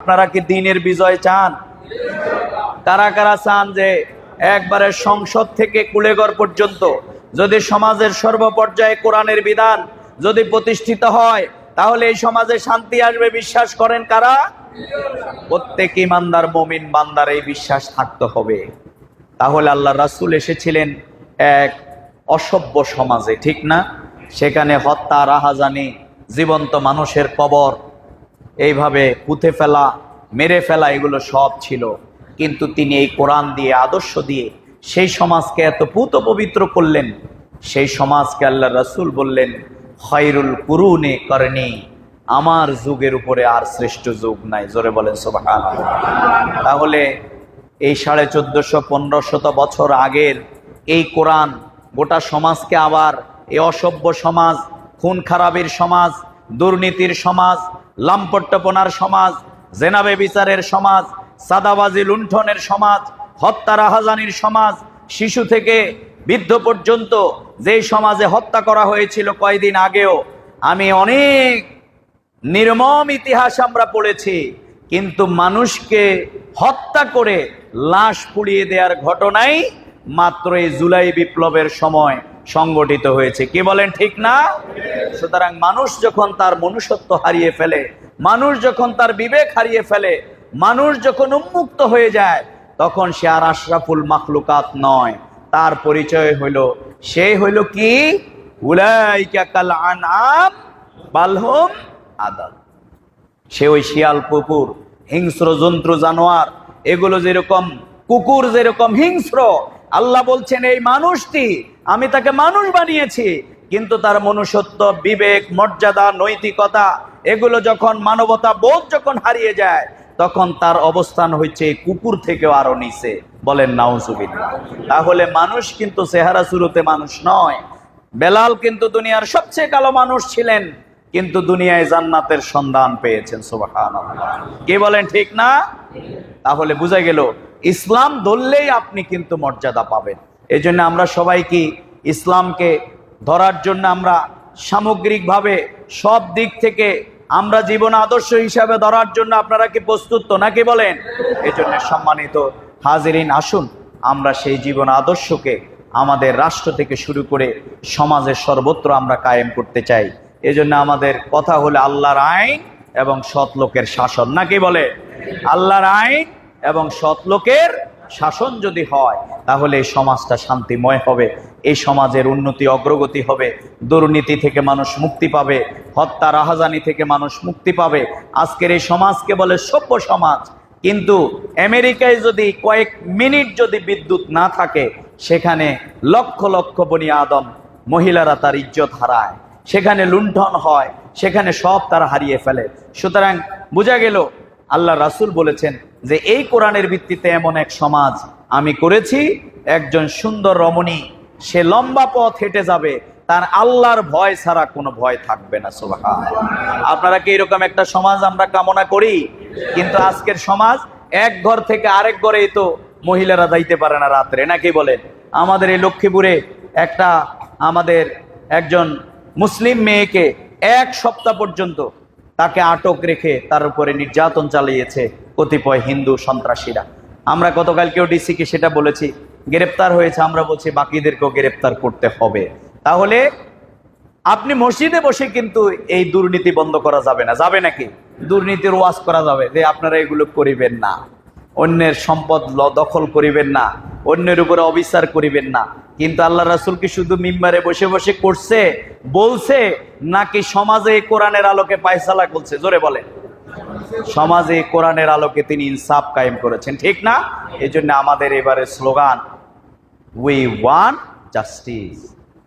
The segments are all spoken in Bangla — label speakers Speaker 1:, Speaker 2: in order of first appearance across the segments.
Speaker 1: আপনারা কি দিনের বিজয় চান? কারা কারা চান যে একবারে সংসদ থেকে কুলেগড় পর্যন্ত যদি সমাজের সর্বপর্যায়ে কোরআনের বিধান যদি প্রতিষ্ঠিত হয়, তাহলে এই সমাজে শান্তি আসবে, বিশ্বাস করেন কারা? প্রত্যেক ইমানদার, মমিন বান্দার এই বিশ্বাস থাকতে হবে। তাহলে আল্লাহ রাসুল এসেছিলেন এক অসভ্য সমাজে, ঠিক না? সেখানে হত্যা রাহাজানি জীবন্ত মানুষের কবর এইভাবে পুঁতে ফেলা, মেরে ফেলা এগুলো সব ছিল। কিন্তু তিনি এই কোরআন দিয়ে, আদর্শ দিয়ে সেই সমাজকে এত পুত পবিত্র করলেন। সেই সমাজকে আল্লাহ রসুল বললেন, খয়রুল কুরুনে করেনি, আমার যুগের উপরে আর শ্রেষ্ঠ যুগ নাই। জোরে বলেন সোবাহান তাহলে এই সাড়ে চোদ্দশো, পনেরোশত বছর আগের এই কোরআন গোটা সমাজকে আবার এই অসভ্য সমাজ, খুন খারাপের সমাজ দুর্নীতির সমাজ, লাম্পট্যপনার সমাজ, জেনাবে বিচারের সমাজ, সাদাবাজি লুণ্ঠনের সমাজ হত্যা রাহাজানির সমাজ, শিশু থেকে বৃদ্ধ পর্যন্ত যেই সমাজে হত্যা করা হয়েছিল কয়দিন আগেও, আমি অনেক নির্মম ইতিহাস আমরা পড়েছি, কিন্তু মানুষকে হত্যা করে লাশ পুড়িয়ে দেওয়ার ঘটনাই মাত্র এই জুলাই বিপ্লবের সময়। সংগঠিত হয়েছে। কি বলেন ঠিক না? সুতরাং মানুষ যখন তার মনুষ্যত্ব হারিয়ে ফেলে, মানুষ যখন তার বিবেক হারিয়ে ফেলে, মানুষ যখন উন্মুক্ত হয়ে যায়, তখন সে আর আশরাফুল মাখলুকাত নয়। তার পরিচয় হইল সে হইল কি? আনআম আদাল সে ওই শিয়াল কুকুর, হিংস্র জন্তু জানোয়ার, এগুলো যেরকম কুকুর যেরকম হিংস্র আল্লাহ বলছেন, এই মানুষটি, আমি তাকে মানুষ বানিয়েছি, কিন্তু তার মনুষ্যত্ব, বিবেক, মর্যাদা, নৈতিকতা, এগুলো যখন মানবতা বোধ যখন হারিয়ে যায়, তখন তার অবস্থান হচ্ছে কুকুর থেকেও আরও নিচে। বলেন, নাউজুবিল্লাহ। তাহলে মানুষ কিন্তু চেহারা শুরুতে মানুষ নয়। বেলাল কিন্তু দুনিয়ার সবচেয়ে কালো মানুষ ছিলেন, কিন্তু দুনিয়ায় জান্নাতের সন্ধান পেয়েছেন সুবাহান কে বলেন, ঠিক না? তাহলে বোঝা গেল ইসলাম ধরলেই আপনি কিন্তু মর্যাদা পাবেন। এই জন্য আমরা সবাই কি ইসলামকে ধরার জন্য আমরা সামগ্রিকভাবে সব দিক থেকে আমরা জীবন আদর্শ হিসাবে ধরার জন্য আপনারা কি প্রস্তুত তো নাকি বলেন? এই জন্য সম্মানিত হাজিরিন, আসুন আমরা সেই জীবন আদর্শকে আমাদের রাষ্ট্র থেকে শুরু করে সমাজের সর্বত্র আমরা কায়েম করতে চাই। এজন্য আমাদের কথা হলো আল্লাহর আইন এবং সৎ লোকের শাসন। নাকি বলে? আল্লাহর আইন এবং সৎ লোকের শাসন যদি হয়, তাহলে এই সমাজটা শান্তিময় হবে। এই সমাজের উন্নতি অগ্রগতি হবে। দুর্নীতি থেকে মানুষ মুক্তি পাবে। হত্যা, রাহাজানি থেকে মানুষ মুক্তি পাবে। আজকের এই সমাজকে বলে সভ্য সমাজ। কিন্তু আমেরিকায় যদি কয়েক মিনিট যদি বিদ্যুৎ না থাকে, সেখানে লক্ষ লক্ষ বনি আদম মহিলারা তার ইজ্জত হারায়। সেখানে লুণ্ঠন হয়, সেখানে সব তারা হারিয়ে ফেলে। সুতরাং বোঝা গেল আল্লাহ রাসুল বলেছেন যে এই কোরআনের ভিত্তিতে এমন এক সমাজ আমি করেছি, একজন সুন্দর রমণী, সে লম্বা পথ হেঁটে যাবে, তার আল্লাহর ভয় ছাড়া কোনো ভয় থাকবে না সোভা আপনারা কি এরকম একটা সমাজ আমরা কামনা করি? কিন্তু আজকের সমাজ এক ঘর থেকে আরেক ঘরেই তো মহিলারা যাইতে পারে না রাত্রে, নাকি বলেন? আমাদের এই লক্ষ্মীপুরে একটা আমাদের একজন মুসলিম মেয়েকে এক সপ্তাহ পর্যন্ত তাকে আটক রেখে তার উপরে নির্যাতন চালিয়েছে কতিপয় হিন্দু সন্ত্রাসীরা। আমরা গতকালকেও ডিসিকে সেটা বলেছি, গ্রেপ্তার হয়েছে, আমরা বলছি বাকিদেরকেও গ্রেপ্তার করতে হবে। তাহলে আপনি মসজিদে বসে কিন্তু এই দুর্নীতি বন্ধ করা যাবে না। যাবে নাকি? দুর্নীতির ওয়াজ করা যাবে যে আপনারা এগুলো করিবেন না, অন্যের সম্পদ দখল করিবেন না। অন্যের উপরে অবিচার করিবেন না। কিন্তু আল্লাহ রাসুল কি শুধু মিম্বারে বসে বসে করছে, বলছে, নাকি সমাজে কোরআনের আলোকে পায়সালা করছে? জোরে বলে সমাজে কোরআনের আলোকে তিনি ইনসাফ কায়েম করেছেন, ঠিক না? এই জন্য আমাদের এবারে স্লোগান উই ওয়ান জাস্টিস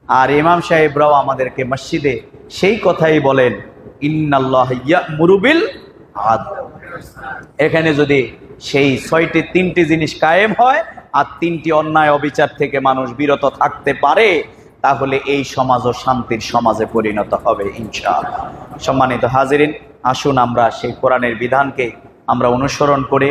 Speaker 1: আর ইমাম সাহেবরাও আমাদেরকে মসজিদে সেই কথাই বলেন, ইন্নাল্লাহ মুরুবিল এখানে যদি সেই ছয়টি, তিনটি জিনিস কায়েম হয় আর তিনটি অন্যায় অবিচার থেকে মানুষ বিরত থাকতে পারে, তাহলে এই সমাজও শান্তির সমাজে পরিণত হবে, ইনশাআল্লাহ। সম্মানিত হাজিরিন, আসুন আমরা সেই কোরআনের বিধানকে আমরা অনুসরণ করে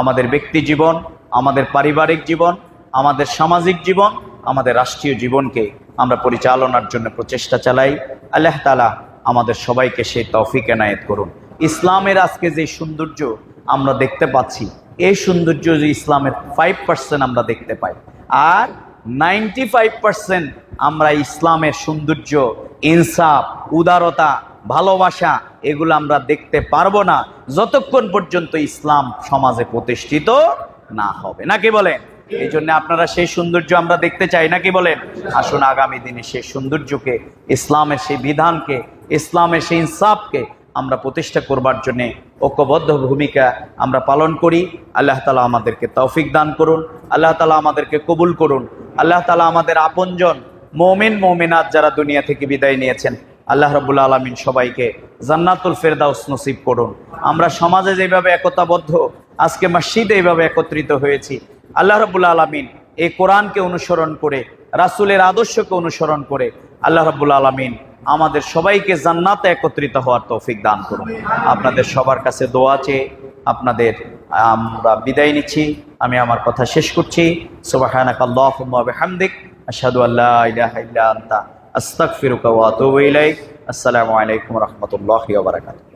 Speaker 1: আমাদের ব্যক্তি জীবন, আমাদের পারিবারিক জীবন, আমাদের সামাজিক জীবন, আমাদের রাষ্ট্রীয় জীবনকে আমরা পরিচালনার জন্য প্রচেষ্টা চালাই। আল্লাহ তালা আমাদের সবাইকে সেই তৌফিক এনায়েত করুন। ইসলামের আজকে যে সৌন্দর্য আমরা দেখতে পাচ্ছি এই সৌন্দর্য ইসলামের ফাইভ পার্সেন্ট আমরা দেখতে পাই আর নাইনটি ফাইভ পার্সেন্ট আমরা ইসলামের সৌন্দর্য, ইনসাফ, উদারতা, ভালোবাসা এগুলো আমরা দেখতে পারব না যতক্ষণ পর্যন্ত ইসলাম সমাজে প্রতিষ্ঠিত না হবে। নাকি বলেন? এই জন্য আপনারা সেই সৌন্দর্য আমরা দেখতে চাই, নাকি বলেন? আসুন আগামী দিনে সেই সৌন্দর্যকে, ইসলামের সেই বিধানকে, ইসলামের সেই ইনসাফকে আমরা প্রতিষ্ঠা করবার জন্যে ঐক্যবদ্ধ ভূমিকা আমরা পালন করি। আল্লাহ তালা আমাদেরকে তৌফিক দান করুন। আল্লাহ তালা আমাদেরকে কবুল করুন। আল্লাহ তালা আমাদের আপনজন মমিন, মমিনাত যারা দুনিয়া থেকে বিদায় নিয়েছেন, আল্লাহ রবুল্লা আলমিন সবাইকে জান্নাতুল ফেরদাউস নসিব করুন। আমরা সমাজে যেভাবে একতাবদ্ধ, আজকে মসজিদে এইভাবে একত্রিত হয়েছি, আল্লাহ রবুল্লা আলমিন এই কোরআনকে অনুসরণ করে, রাসূলের আদর্শকে অনুসরণ করে, আল্লাহ রবুল্লা আলমিন আমাদের সবাইকে জান্নাতে একত্রিত হওয়ার তৌফিক দান করুন। আপনাদের সবার কাছে দোয়া চেয়ে আপনাদের, আমরা বিদায় নিচ্ছি। আমি আমার কথা শেষ করছি। সুবাহানাক আল্লাহুম্মা ওয়া বিহামদিক। আশহাদু আল্লা ইলাহা ইল্লা আনতা। আস্তাগফিরুকা ওয়া আতুবু ইলাইক। আসসালামু আলাইকুম রহমতুল্লাহ বারাকাতুহু।